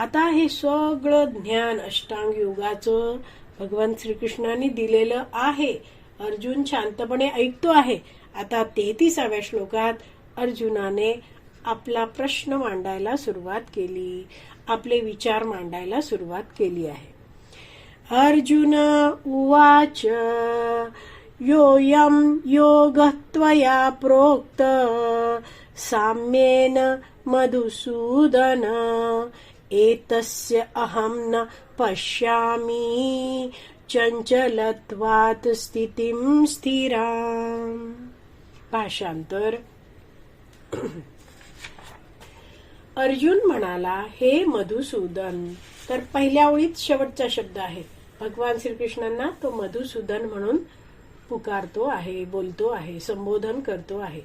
आता हे सगळं ज्ञान अष्टांग योगाचं भगवान श्रीकृष्णाने दिलेलं आहे. अर्जुन शांतपणे ऐकतो आहे. आता तेहतीसाव्या श्लोकात अर्जुनाने आपला प्रश्न मांडायला सुरुवात केली. आपले विचार मांडायला सुरुवात केली आहे. अर्जुन उवाच योयम योगः त्वया प्रोक्त साम्येन मधुसूदन एतस्य अहं न पश्यामि। चञ्चलत्वात् स्थितिं स्थिराम्। भाषांतर अर्जुन म्हणाला हे मधुसूदन तर पहिल्या ओळीत शेवटचा शब्द आहे. भगवान श्रीकृष्णांना तो मधुसूदन म्हणून पुकारतो आहे बोलतो आहे संबोधन करतो आहे.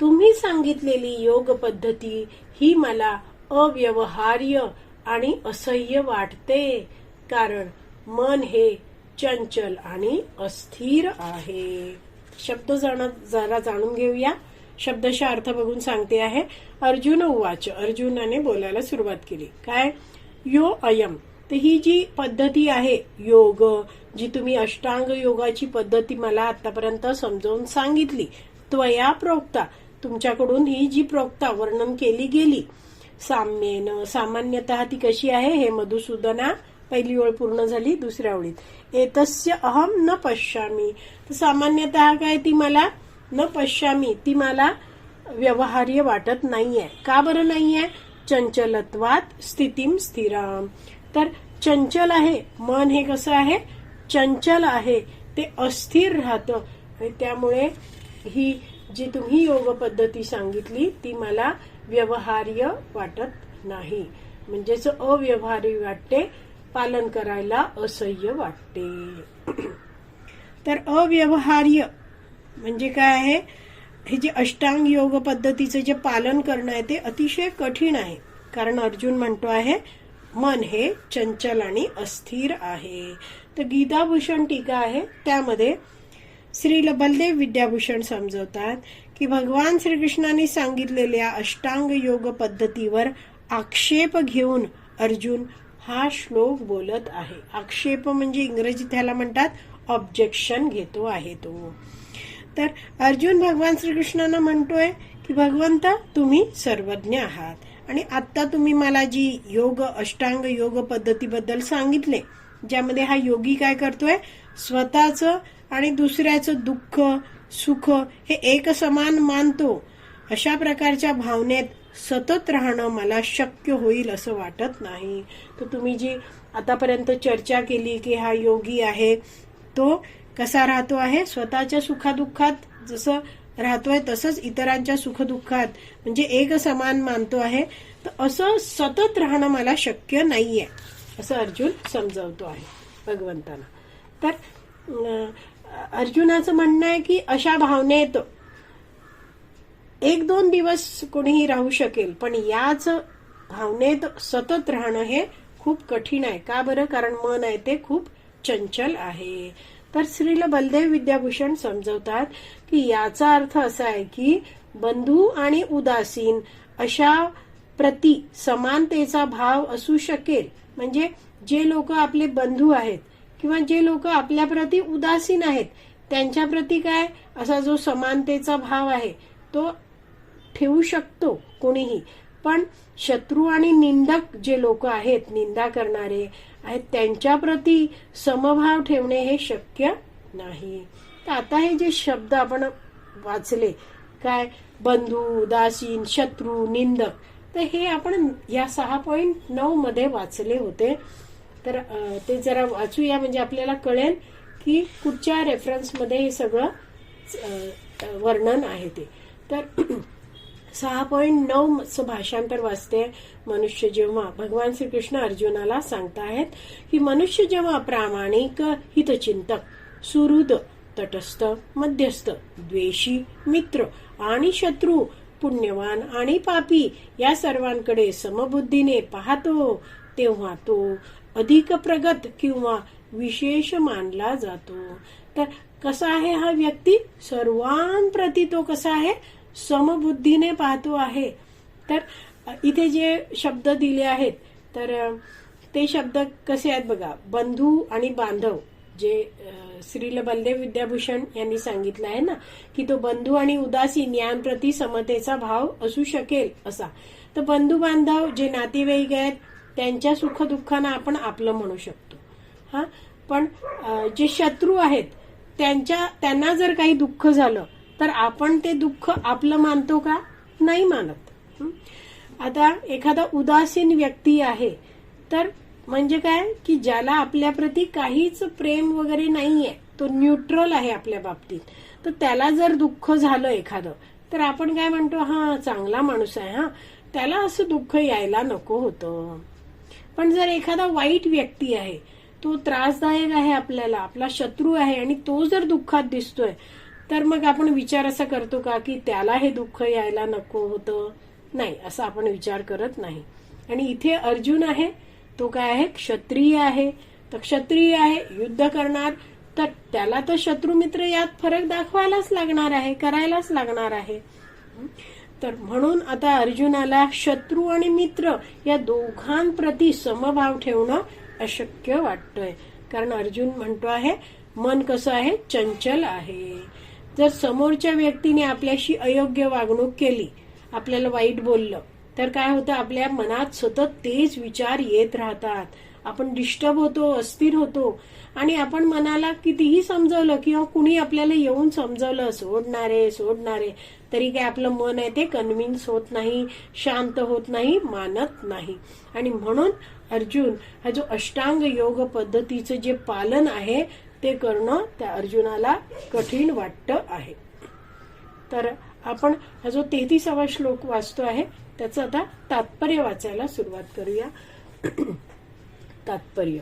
तुम्ही सांगितलेली योग पद्धती ही मला अव्यवहार्य आणि असह्य वाटते. कारण मन हे चंचल आणि अस्थिर आहे. शब्द जरा जाणून घेऊया. शब्दशा अर्थ बघून सांगते आहे अर्जुन उवाच. अर्जुनाने बोलायला सुरुवात केली. काय? यो अयम. तर ही जी पद्धती आहे योग जी तुम्ही अष्टांग योगाची पद्धती मला आतापर्यंत समजावून सांगितली त्वया प्रोक्ता. तुमच्याकडून ही जी प्रोक्ता वर्णन केली गेली साम्येन सामान्यतः ती कशी आहे? हे मधुसूदना पहिली ओळ पूर्ण झाली दुसऱ्या ओळीत. एतस्य अहम न पश्यामी. तर सामान्यतः काय ती मला? न पश्यामी. ती मला व्यवहार्य वाटत नाहीये. का बरं नाहीये? चंचलत्वात स्थितीम स्थिराम. तर चंचल आहे. मन हे कसं आहे? चंचल आहे. ते अस्थिर राहतं. आणि त्यामुळे ही जी तुम्ही योग पद्धती सांगितली ती मला व्यवहार्य वाटत नाही. म्हणजेच अव्यवहारी वाटते पालन करायला असह्य वाटते. तर अव्यवहार्य म्हणजे काय आहे? हे जे अष्टांग योग पद्धतीचं जे पालन करणं आहे ते अतिशय कठीण आहे. कारण अर्जुन म्हणतो आहे मन हे चंचल आणि अस्थिर आहे. तर गीताभूषण टीका आहे त्यामध्ये श्री बलदेव विद्याभूषण समजवतात की भगवान श्रीकृष्णाने सांगितलेल्या अष्टांग योग पद्धतीवर आक्षेप घेऊन अर्जुन हा श्लोक बोलत आहे. आक्षेप म्हणजे इंग्रजी त्याला म्हणतात ऑब्जेक्शन घेतो आहे तो. तर अर्जुन भगवान श्रीकृष्णांना म्हणतोय की भगवंता तुम्ही सर्वज्ञ आहात आणि आत्ता तुम्ही मला जी योग अष्टांग योग पद्धतीबद्दल सांगितले ज्यामध्ये हा योगी काय करतोय? स्वतःचं आणि दुसऱ्याचं दुःख सुख हे एक समान मानतो. अशा प्रकारच्या भावनेत सतत राहणं मला शक्य होईल असं वाटत नाही. तर तुम्ही जी आतापर्यंत चर्चा केली की हा योगी आहे तो कसा राहतो आहे? स्वतःच्या सुखादुःखात जसं राहतोय तसंच इतरांच्या सुखदुःखात म्हणजे एक समान मानतो आहे. तर असं सतत राहणं मला शक्य नाहीये असं अर्जुन समजावतो आहे भगवंतांना तर अर्जुनाचं म्हणणं आहे की अशा भावनेत एक दोन दिवस कोणीही राहू शकेल पण याच भावनेत सतत राहणं हे खूप कठीण आहे. का बरं? कारण मन आहे ते खूप चंचल आहे. तर श्रील बलदेव विद्याभूषण समजवतात की याचा अर्थ असा आहे की बंधू आणि उदासीन अशा प्रति समानतेचा भाव असू शकेल. म्हणजे जे लोक आपले बंधू आहेत किंवा जे लोक आपल्याप्रती उदासीन आहेत त्यांच्याप्रती काय? असा जो समानतेचा भाव आहे तो ठेवू शकतो कोणीही. पण शत्रू आणि निंदक जे लोक आहेत निंदा करणारे आहेत त्यांच्याप्रती समभाव ठेवणे हे शक्य नाही. तर आता हे जे शब्द आपण वाचले काय? बंधू उदासीन शत्रू निंदक तर हे आपण या सहा पॉईंट नऊ मध्ये वाचले होते. तर ते जरा वाचूया म्हणजे आपल्याला कळेल की कुठच्या रेफरन्समध्ये हे सगळं वर्णन आहे ते. तर सहा पॉईंट नऊ भाषांतर वाचते मनुष्य जेव्हा. भगवान श्रीकृष्ण अर्जुनाला सांगतायत की मनुष्य जेव्हा प्रामाणिक हितचिंतक सुहृद तटस्थ मध्यस्थ द्वेषी मित्र आणि शत्रू पुण्यवान आणि पापी या सर्वांकडे समबुद्धीने पाहतो तेव्हा तो अधिक प्रगत किंवा विशेष मानला जातो. तर कसा आहे हा व्यक्ती? सर्वांप्रती तो कसा आहे? समबुद्धीने पाहतो आहे. तर इथे जे शब्द दिले आहेत तर ते शब्द कसे आहेत बघा? बंधू आणि बांधव जे श्रील बलदेव विद्याभूषण यांनी सांगितलं आहे ना की तो बंधू आणि उदासीन यांप्रती समतेचा भाव असू शकेल असा. तर बंधू बांधव जे नातेवाईक आहेत त्यांच्या सुखदुःखांना आपण आपलं म्हणू शकतो. हा? पण जे शत्रू आहेत त्यांच्या त्यांना जर काही दुःख झालं तर आपण ते दुःख आपलं मानतो का? नाही मानत. आता एखादा उदासीन व्यक्ती आहे तर म्हणजे काय? की ज्याला आपल्याप्रती काहीच प्रेम वगैरे नाहीये तो न्यूट्रल आहे आपल्या बाबतीत तर त्याला जर दुःख झालं एखादं तर आपण काय म्हणतो? हा चांगला माणूस आहे हा. त्याला असं दुःख यायला नको होतं. पण जर एखादा वाईट व्यक्ती आहे तो त्रासदायक आहे आपल्याला आपला शत्रू आहे आणि तो जर दुःखात दिसतोय तर मग आपण विचार असा करतो का की त्याला हे दुःख यायला नको होतं? नाही असं आपण विचार करत नाही. आणि इथे अर्जुन आहे तो काय आहे? क्षत्रिय आहे. तर क्षत्रिय आहे युद्ध करणार तर त्याला तर शत्रू मित्र यात फरक दाखवायलाच लागणार आहे करायलाच लागणार आहे. तर म्हणून आता अर्जुनाला शत्रू आणि मित्र या दोघांप्रती समभाव ठेवणं अशक्य वाटतोय. कारण अर्जुन म्हणतो आहे मन कसं आहे? चंचल आहे. जर समोरच्या व्यक्तीने आपल्याशी अयोग्य वागणूक केली आपल्याला वाईट बोललं तर काय होतं? आपल्या मनात सतत तेच विचार येत राहतात. आपण डिस्टर्ब होतो अस्थिर होतो. आणि आपण मनाला कितीही समजवलं किंवा कुणी आपल्याला येऊन समजवलं सोडणारे सोडणारे तरी काय आपलं मन आहे ते कन्व्हिन्स होत नाही शांत होत नाही मानत नाही. आणि म्हणून अर्जुन हा जो अष्टांग योग पद्धतीचं जे पालन आहे ते करणं त्या अर्जुनाला कठीण वाटत आहे. तर आपण हा जो तेहतीसावा श्लोक वाचतो आहे त्याचं आता तात्पर्य वाचायला सुरुवात करूया. तात्पर्य.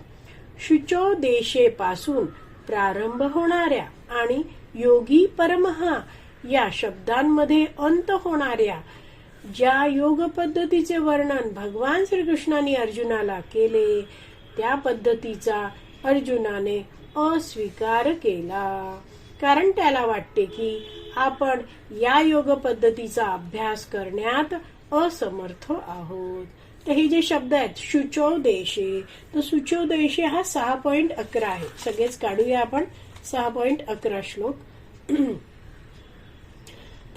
शुचो देशेपासून प्रारंभ होणाऱ्या आणि योगी परमहा या शब्दांमध्ये अंत होणाऱ्या ज्या योग पद्धतीचे वर्णन भगवान श्रीकृष्णाने अर्जुनाला केले त्या पद्धतीचा अर्जुनाने अस्वीकार केला. कारण त्याला वाटते की आपण या योग पद्धतीचा अभ्यास करण्यात असमर्थ आहोत. तर हे जे शब्द आहेत शुचो देशे तर सुचो देशे हा सहा पॉइंट अकरा आहे. सगळेच काढूया आपण. सहा पॉइंट अकरा श्लोक.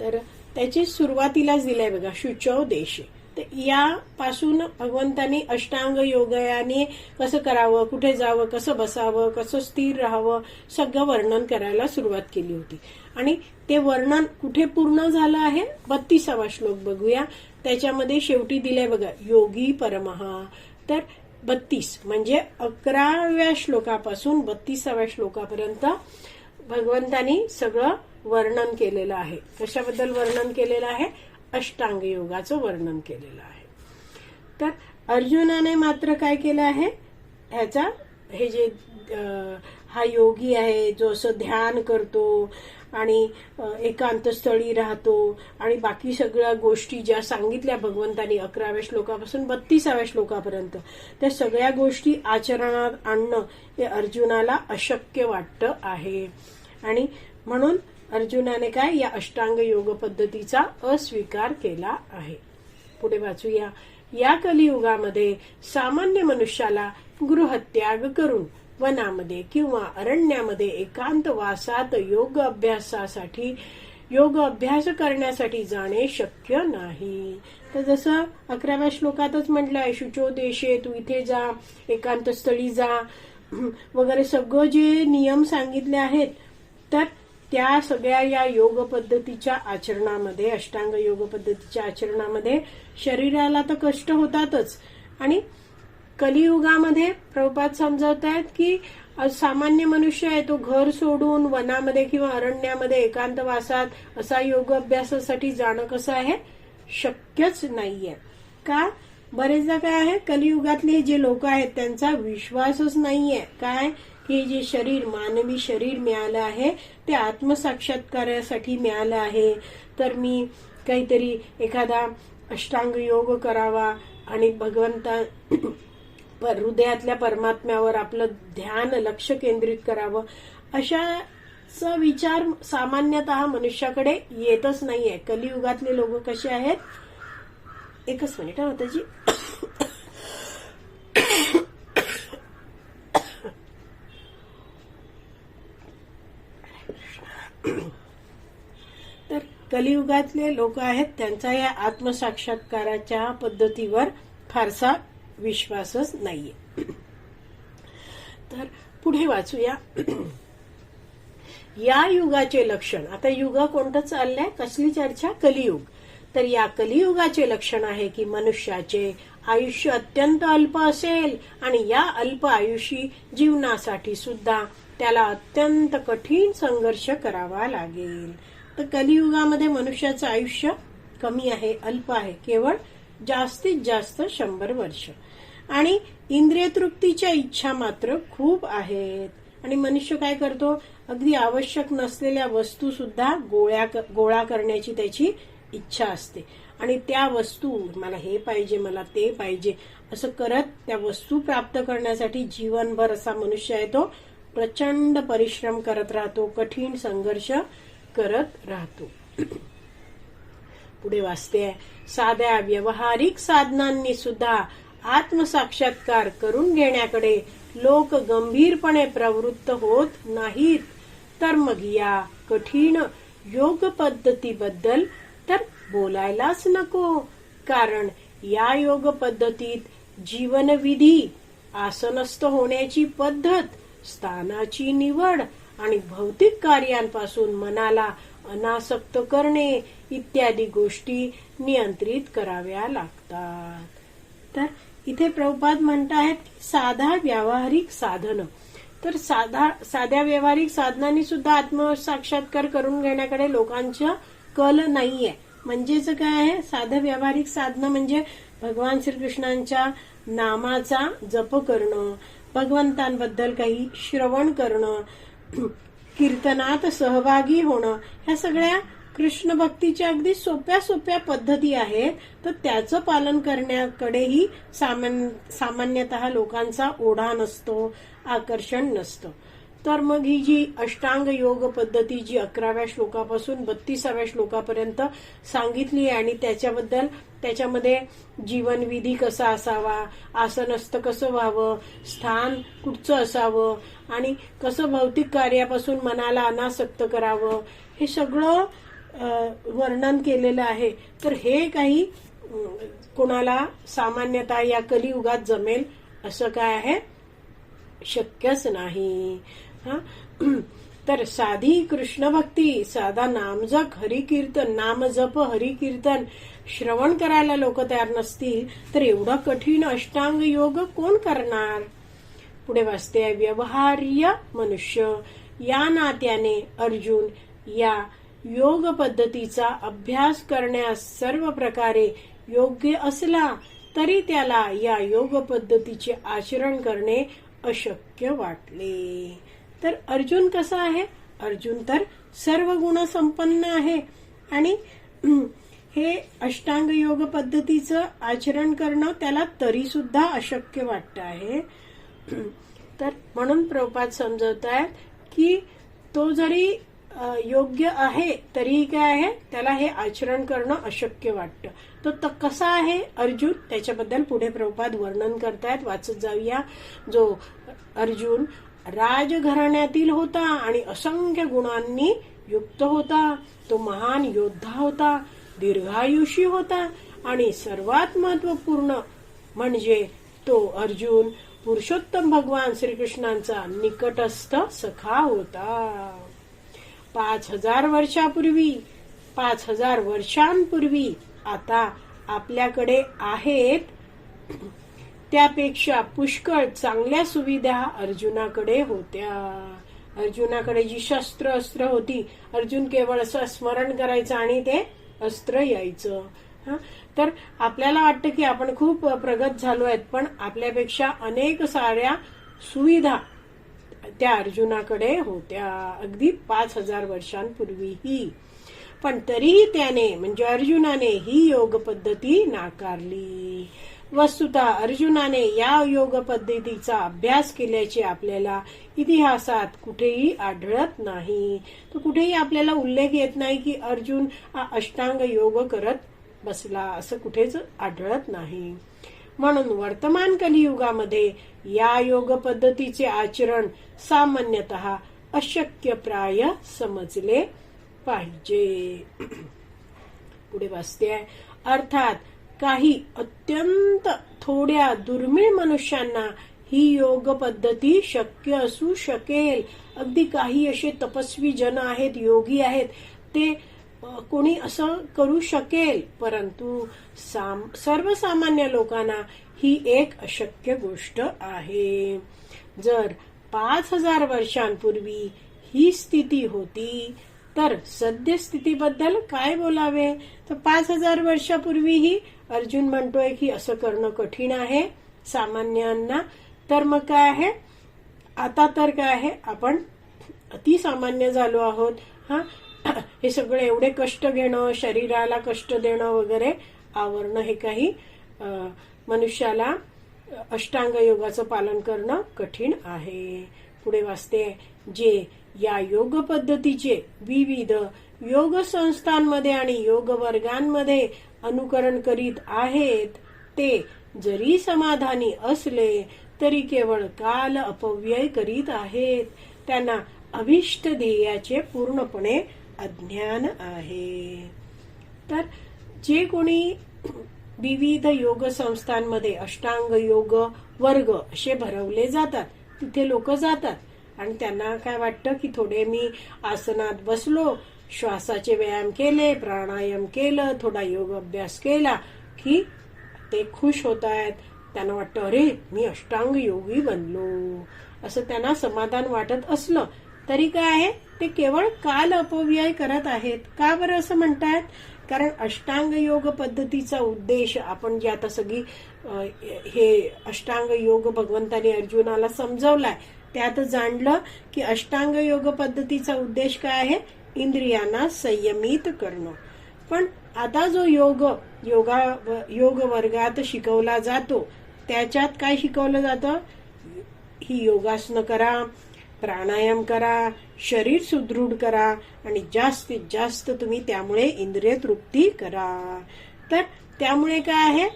तर त्याची सुरुवातीलाच दिलाय बघा शुचो देशे तर यापासून भगवंतांनी अष्टांग योगयाने कसं करावं कुठे जावं कसं बसावं कसं स्थिर राहावं सगळं वर्णन करायला सुरुवात केली होती. आणि ते वर्णन कुठे पूर्ण झालं आहे? बत्तीसावा श्लोक बघूया. त्याच्यामध्ये शेवटी दिलंय बघा योगी परमहा. तर बत्तीस म्हणजे अकराव्या श्लोकापासून बत्तीसाव्या श्लोकापर्यंत भगवंतानी सगळं वर्णन केलेलं आहे. कशाबद्दल वर्णन केलेलं आहे? अष्टांग योगाचं वर्णन केलेलं आहे. तर अर्जुनाने मात्र काय केलं आहे? ह्याचा हे जे हा योगी आहे जो असं ध्यान करतो आणि एकांतस्थळी राहतो आणि बाकी सगळ्या गोष्टी ज्या सांगितल्या भगवंतानी अकराव्या श्लोकापासून बत्तीसाव्या श्लोकापर्यंत त्या सगळ्या गोष्टी आचरणात आणणं हे अर्जुनाला अशक्य वाटतं आहे. आणि म्हणून अर्जुनाने काय या अष्टांग योग पद्धतीचा अस्वीकार केला आहे. पुढे वाचूया. या कलियुगामध्ये सामान्य मनुष्याला गृहत्याग करून वनामध्ये किंवा अरण्यामध्ये एकांत वासात योग अभ्यासासाठी योग अभ्यास करण्यासाठी जाणे शक्य नाही. तर जसं अकराव्या श्लोकातच म्हटलंय शुचो देशे तू इथे जा एकांत स्थळी जा वगैरे सगळं जे नियम सांगितले आहेत तर त्या सगळ्या या योग पद्धतीच्या आचरणामध्ये अष्टांग योग पद्धतीच्या आचरणामध्ये शरीराला तर कष्ट होतातच. आणि कलियुगामध्ये प्रभुपात समजवत आहेत की सामान्य मनुष्य आहे तो घर सोडून वनामध्ये किंवा अरण्यामध्ये एकांतवासात असा योग अभ्यासासाठी जाणं कसं आहे? शक्यच नाहीये. का? बरेचदा काय आहे कलियुगातले जे लोक आहेत त्यांचा विश्वासच नाहीये. काय? की जे शरीर मानवी शरीर मिळालं आहे ते आत्मसाक्षात्कारासाठी मिळालं आहे. तर मी काहीतरी एखादा अष्टांग योग करावा आणि भगवंता हृदयातल्या परमात्म्यावर आपलं ध्यान लक्ष केंद्रित करावं. अशाचा विचार सामान्यतः मनुष्याकडे येतच नाहीये. कलियुगातले लोक कसे आहेत? एकच मिनिट हा त्याची तर कलियुगातले लोक आहेत त्यांचा या आत्मसाक्षात्काराच्या पद्धतीवर फारसा विश्वासच नाहीये. तर पुढे वाचूया. या युगाचे लक्षण आता युग कोणतं चाललंय? कसली चर्चा? कलियुग. तर या कलियुगाचे लक्षण आहे की मनुष्याचे आयुष्य अत्यंत अल्प असेल आणि या अल्प आयुषी जीवनासाठी सुद्धा त्याला अत्यंत कठीण संघर्ष करावा लागेल. तर कलियुगामध्ये मनुष्याचं आयुष्य कमी आहे अल्प आहे केवळ जास्तीत जास्त शंभर वर्ष. आणि इंद्रिय तृप्तीच्या इच्छा मात्र खूप आहेत. आणि मनुष्य काय करतो? अगदी आवश्यक नसलेल्या वस्तू सुद्धा गोळ्या गोळा करण्याची त्याची इच्छा असते. आणि त्या वस्तू मला हे पाहिजे मला ते पाहिजे असं करत त्या वस्तू प्राप्त करण्यासाठी जीवनभर असा मनुष्य आहे तो प्रचंड परिश्रम करत राहतो कठीण संघर्ष करत राहतो. पुढे वाचते. साध्या व्यवहारिक साधनांनी सुद्धा आत्मसाक्षात्कार करून घेण्याकडे लोक गंभीरपणे प्रवृत्त होत नाहीत. तर मग या कठीण योग पद्धतीबद्दल तर बोलायलाच नको. कारण या योग पद्धतीत जीवनविधी आसनस्थ होण्याची पद्धत स्थानाची निवड आणि भौतिक कार्यांपासून मनाला अनासक्त करणे इत्यादी गोष्टी नियंत्रित कराव्या लागतात. तर इथे प्रभुपाद म्हणतायत साधा व्यावहारिक साधन. तर साधा साध्या व्यावहारिक साधनांनी सुद्धा आत्मसाक्षात्कार करून घेण्याकडे लोकांचा कल नाहीये. म्हणजेच काय आहे? साधं व्यावहारिक साधनं म्हणजे भगवान श्रीकृष्णांच्या नामाचा जप करणं भगवंतांबद्दल काही श्रवण करणं कीर्तनात सहभागी होणं ह्या सगळ्या कृष्ण भक्तीच्या अगदी सोप्या सोप्या पद्धती आहेत. तर त्याचं पालन करण्याकडेही सामान्य सामान्यतः लोकांचा ओढा नसतो आकर्षण नसतं. तर मग ही जी अष्टांग योग पद्धती जी अकराव्या श्लोकापासून बत्तीसाव्या श्लोकापर्यंत सांगितली आहे आणि त्याच्याबद्दल त्याच्यामध्ये जीवनविधी कसा असावा आसनस्थ कसं व्हावं स्थान कुठचं असावं आणि कसं भौतिक कार्यापासून मनाला अनासक्त करावं हे सगळं वर्णन केलेलं आहे. तर हे काही कोणाला सामान्यतः या कलियुगात जमेल असं काय आहे? शक्यच नाही. हा? तर साधी कृष्ण भक्ती साधा नामजप हरिकीर्तन नामजप हरिकीर्तन श्रवण करायला लोक तयार नसतील तर एवढा कठीण अष्टांग योग कोण करणार? पुढे वाचते व्यवहार्य मनुष्य. या नात्याने अर्जुन या योग पद्धतीचा अभ्यास करण्यास सर्व प्रकारे योग्य असला तरी त्याला या योग पद्धतीचे आचरण करणे अशक्य वाटले. तर अर्जुन कसा आहे? अर्जुन तर सर्व गुण संपन्न आहे. आणि हे अष्टांग योग पद्धतीचं आचरण करणं त्याला तरी सुद्धा अशक्य वाटत आहे. तर म्हणून प्रपात समजवत आहेत की तो जरी योग्य आहे तरीही काय आहे? त्याला हे आचरण करणं अशक्य वाटतं. तो कसा आहे अर्जुन? त्याच्याबद्दल पुढे प्रभुपाद वर्णन करतायत. वाचत जाऊया. जो अर्जुन राजघराण्यातील होता आणि असंख्य गुणांनी युक्त होता. तो महान योद्धा होता दीर्घायुषी होता आणि सर्वात महत्त्वपूर्ण म्हणजे तो अर्जुन पुरुषोत्तम भगवान श्रीकृष्णांचा निकटस्थ सखा होता. पाच हजार वर्षापूर्वी पाच हजार वर्षांपूर्वी आता आपल्याकडे आहेत त्यापेक्षा पुष्कळ चांगल्या सुविधा अर्जुनाकडे होत्या. अर्जुनाकडे जी शस्त्र अस्त्र होती अर्जुन केवळ असं स्मरण करायचं आणि ते अस्त्र यायचं. तर आपल्याला वाटतं की आपण खूप प्रगत झालो आहेत पण आपल्यापेक्षा अनेक साऱ्या सुविधा त्या अर्जुनाकडे होत्या अगदी पाच हजार वर्षांपूर्वीही. पण तरीही त्याने म्हणजे अर्जुनाने ही योग पद्धती नाकारली. वस्तुतः अर्जुनाने या योग पद्धतीचा अभ्यास केल्याचे आपल्याला इतिहासात कुठेही आढळत नाही. तर कुठेही आपल्याला उल्लेख येत नाही की अर्जुन हा अष्टांग योग करत बसला असं कुठेच आढळत नाही. म्हणून वर्तमान कलियुगामध्ये या योग पद्धतीचे आचरण सामान्यतः अशक्य प्राय समजले पाहिजे. पुढे वाचते. आहे अर्थात काही अत्यंत थोड्या दुर्मिळ मनुष्यांना ही योग पद्धती शक्य असू शकेल. अगदी काही असे तपस्वी जन आहेत योगी आहेत ते कोणी असं करू शकेल. परंतु साम सर्वसामान्य लोकांना ही एक अशक्य गोष्ट आहे. जर पाच हजार वर्षांपूर्वी ही स्थिती होती तर सद्यस्थितीबद्दल काय बोलावे? तर पाच हजार वर्षापूर्वीही अर्जुन म्हणतोय की असं करणं कठीण आहे सामान्यांना. तर मग काय आहे? आता तर काय आहे? आपण अतिसामान्य झालो आहोत. हा? हे सगळे एवढे कष्ट घेणं शरीराला कष्ट देणं वगैरे आवरणं हे काही मनुष्याला अष्टांग योगाचं पालन करणं कठीण आहे. पुढे वाचते जे या योग पद्धतीचे विविध योग संस्थांमध्ये आणि योग वर्गांमध्ये अनुकरण करीत आहेत ते जरी समाधानी असले तरी केवळ काल अपव्यय करीत आहेत. त्यांना अभिष्ट ध्येयाचे पूर्णपणे अज्ञान आहे. तर जे कोणी विविध योग संस्थांमध्ये अष्टांग योग वर्ग असे भरवले जातात तिथे लोक जातात. आणि त्यांना काय वाटतं की थोडे मी आसनात बसलो श्वासाचे व्यायाम केले प्राणायाम केलं थोडा योग अभ्यास केला की ते खुश होत आहेत त्यांना वाटतं अरे मी अष्टांग योगी बनलो. असं त्यांना समाधान वाटत असलं. तरी काय आहे? ते केवळ काल अपव्यय करत आहेत. का बरं असं म्हणतायत? कारण अष्टांग योग पद्धतीचा उद्देश आपण जे आता सगळी हे अष्टांग योग भगवंताने अर्जुनाला समजवलाय त्यात जाणलं की अष्टांग योग पद्धतीचा उद्देश काय आहे? इंद्रियांना संयमित करणं. पण आता जो योग योगा योग वर्गात शिकवला जातो त्याच्यात काय शिकवलं जातं? ही योगासनं करा प्राणायाम करा शरीर सुदृढ करा आणि जास्तीत जास्त तुम्ही त्यामुळे इंद्रिय तृप्ती करा. तर त्यामुळे काय आहे?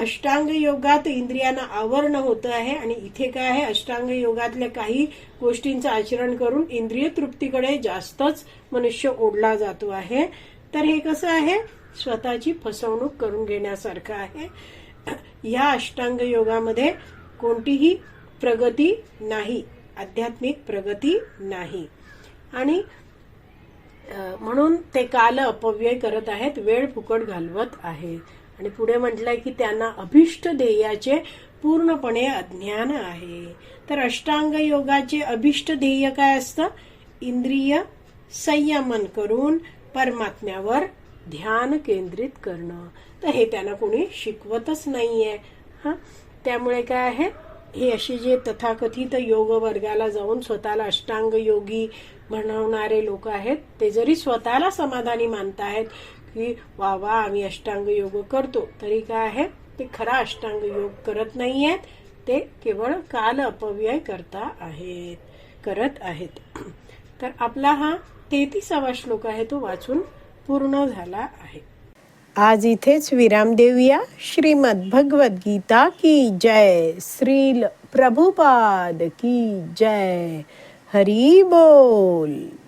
अष्टांग योगात इंद्रियांना आवरण होत आहे आणि इथे काय आहे? अष्टांग योगातल्या काही गोष्टींचं आचरण करून इंद्रिय तृप्तीकडे जास्तच मनुष्य ओढला जातो आहे. तर हे कसं आहे? स्वतःची फसवणूक करून घेण्यासारखं आहे. या अष्टांग योगामध्ये कोणतीही प्रगती नाही. आध्यात्मिक प्रगती नाही. आणि म्हणून ते काल अपव्यय करत आहेत वेळ फुकट घालवत आहेत. आणि पुढे म्हटलंय की त्यांना अभिष्ट ध्येयाचे पूर्णपणे अज्ञान आहे. तर अष्टांग योगाचे अभिष्ट ध्येय काय असतं? इंद्रिय संयमन करून परमात्म्यावर ध्यान केंद्रित करणं. तर हे त्यांना कोणी शिकवतच नाहीये. हा? त्यामुळे काय आहे? हे असे जे तथाकथित योग वर्गाला जाऊन स्वतःला अष्टांग योगी म्हणवणारे लोक आहेत ते जरी स्वतःला समाधानी मानतायत की वा वा आम्ही अष्टांग योग करतो. तरी काय आहे? ते खरा अष्टांग योग करत नाही आहेत ते केवळ काल अपव्यय करता आहेत करत आहेत. तर आपला हा तेहतीसावा श्लोक आहे तो वाचून पूर्ण झाला आहे. आज इथेच विराम देऊया. श्रीमद भगवद गीता की जय. श्रील प्रभुपाद की जय. हरी बोल.